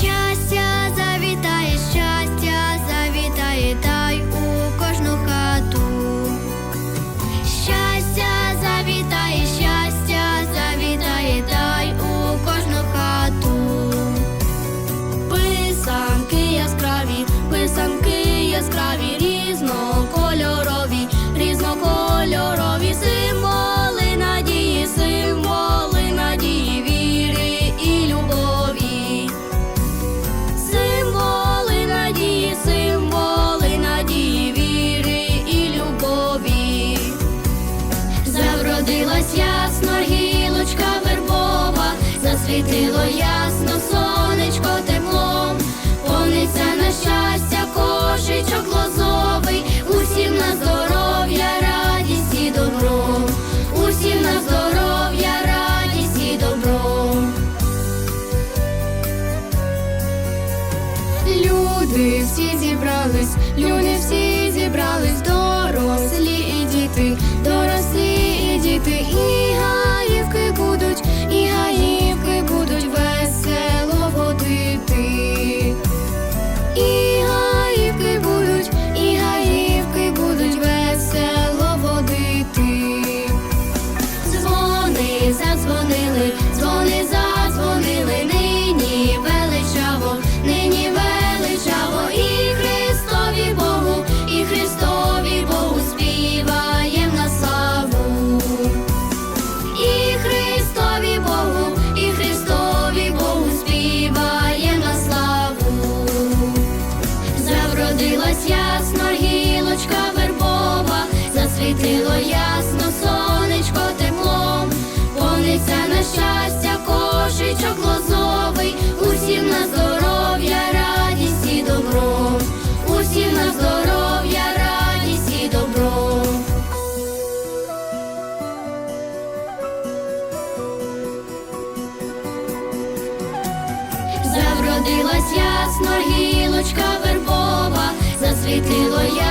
can't засвітило ясно, сонечко теплом, повниться на щастя, кошечок лозовий, усім на здоров'я, радість і добро, усім на здоров'я, радість і добро. Люди всі зібрались, люди всі зібрались, дорослі і діти, дорослі Дзвони задзвонили, дзвони задзвонили, нині величаво, нині величаво, і Христові Богу, і Христові Богу співаєм на славу. І Христові Богу, і Христові Богу співаєм на славу. Завродилась ясно гілочка вербова, засвітило ясно Завродилась ясно гілочка вербова, засвітило ясно